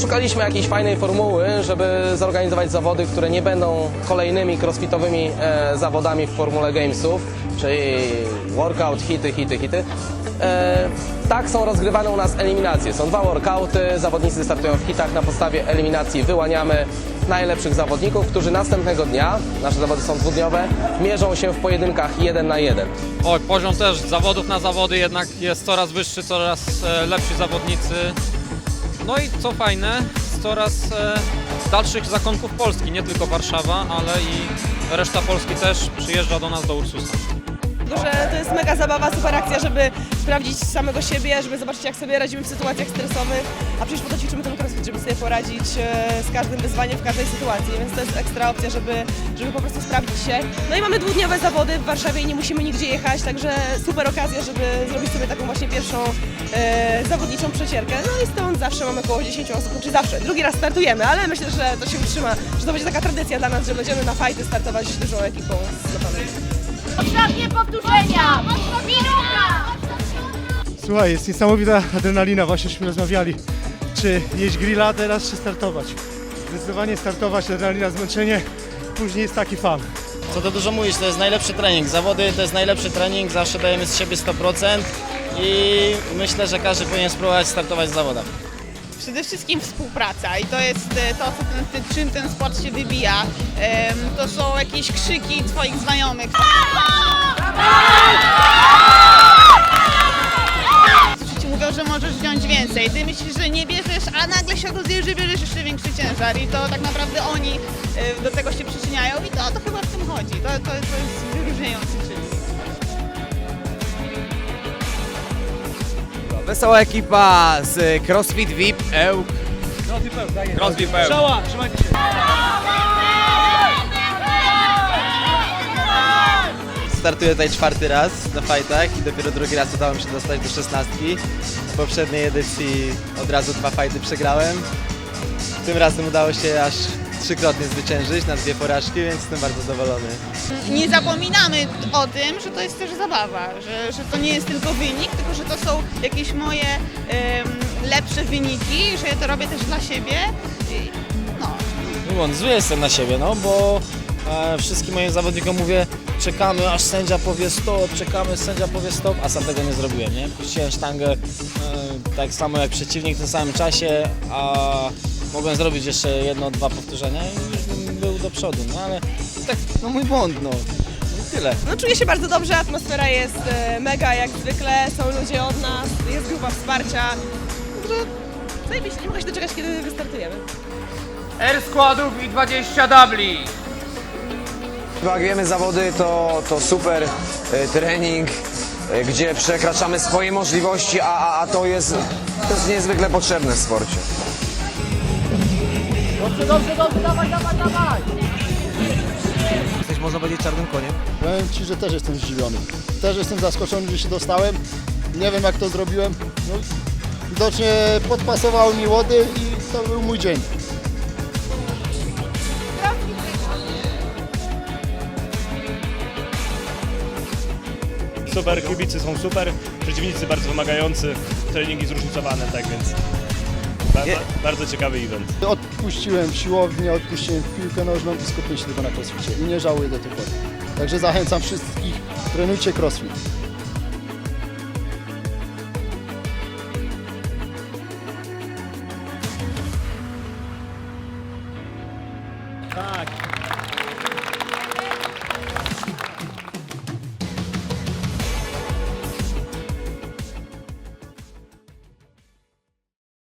Szukaliśmy jakiejś fajnej formuły, żeby zorganizować zawody, które nie będą kolejnymi crossfitowymi e, zawodami w Formule Gamesów, czyli workout, hity, hity, hity. E, tak są rozgrywane u nas eliminacje. Są dwa workouty, zawodnicy startują w hitach, na podstawie eliminacji wyłaniamy najlepszych zawodników, którzy następnego dnia, nasze zawody są dwudniowe, mierzą się w pojedynkach jeden na jeden. Oj, poziom też zawodów na zawody jednak jest coraz wyższy, coraz e, lepsi zawodnicy. No i co fajne, coraz e, dalszych zakątków Polski, nie tylko Warszawa, ale i reszta Polski też przyjeżdża do nas do Ursusa. Że to jest mega zabawa, super akcja, żeby sprawdzić samego siebie, żeby zobaczyć jak sobie radzimy w sytuacjach stresowych, a przecież po to ćwiczymy ten crossfit, żeby sobie poradzić e, z każdym wyzwaniem w każdej sytuacji, więc to jest ekstra opcja, żeby, żeby po prostu sprawdzić się. No i mamy dwudniowe zawody w Warszawie i nie musimy nigdzie jechać, także super okazja, żeby zrobić sobie taką właśnie pierwszą e, zawodniczą przecierkę. No i stąd zawsze mamy około 10 osób, czy zawsze, drugi raz startujemy, ale myślę, że to się utrzyma, że to będzie taka tradycja dla nas, że będziemy na fajty startować dużą ekipą z. Ostatnie powtórzenia! Minuta! Słuchaj, jest niesamowita adrenalina, właścieśmy rozmawiali, czy jeść grilla teraz, czy startować. Zdecydowanie startować, adrenalina, zmęczenie, później jest taki fan. Co to dużo mówić, to jest najlepszy trening. Zawody to jest najlepszy trening, zawsze dajemy z siebie 100% i myślę, że każdy powinien spróbować startować w zawodach. Przede wszystkim współpraca i to jest e, to, co ten, czym ten sport się wybija. To są jakieś krzyki Twoich znajomych. Ci mówią, że możesz wziąć więcej. Ty myślisz, że nie bierzesz, a nagle się okazuje, że bierzesz jeszcze większy ciężar i to tak naprawdę oni e, do tego się przyczyniają i to, to chyba w tym chodzi. To, to, to jest wyróżniający czynnik. Wesoła ekipa z CrossFit VIP Ełk. Crossfit Peł. Startuję tutaj czwarty raz na fightach i dopiero drugi raz udało mi się dostać do szesnastki. W poprzedniej edycji od razu dwa fighty przegrałem. Tym razem udało się aż trzykrotnie zwyciężyć na dwie porażki, więc jestem bardzo zadowolony. nie zapominamy o tym, że to jest też zabawa, że, że to nie jest tylko wynik, tylko że to są jakieś moje lepsze wyniki, że ja to robię też dla siebie. I, no, No, zły jestem na siebie, no bo e, wszystkim moim zawodnikom mówię czekamy aż sędzia powie stop, czekamy sędzia powie stop, a sam tego nie zrobiłem, nie? Puściłem sztangę e, tak samo jak przeciwnik w tym samym czasie, a mogłem zrobić jeszcze jedno, dwa powtórzenia i już bym był do przodu, no ale tak, no mój błąd, no. I tyle. No czuję się bardzo dobrze, atmosfera jest e, mega jak zwykle, są ludzie od nas, jest grupa wsparcia. Także zajebiście, nie mogę się doczekać, kiedy wystartujemy. R składów i 20 dubli. Jak wiemy, zawody to, to super e, trening, e, gdzie przekraczamy swoje możliwości, a, a, a to, jest, to jest niezwykle potrzebne w sporcie. Jesteś, można powiedzieć, czarnym koniem. Powiem Ci, że też jestem zdziwiony. Też jestem zaskoczony, że się dostałem. Nie wiem jak to zrobiłem. No, widocznie podpasowały mi łody i to był mój dzień. Super, kibicy są super, przeciwnicy bardzo wymagający, treningi zróżnicowane, tak więc bardzo, bardzo ciekawy event. Odpuściłem siłownię, odpuściłem piłkę nożną i skupiłem się tylko na crossficie i nie żałuję do tej pory. Także zachęcam wszystkich, trenujcie crossfit.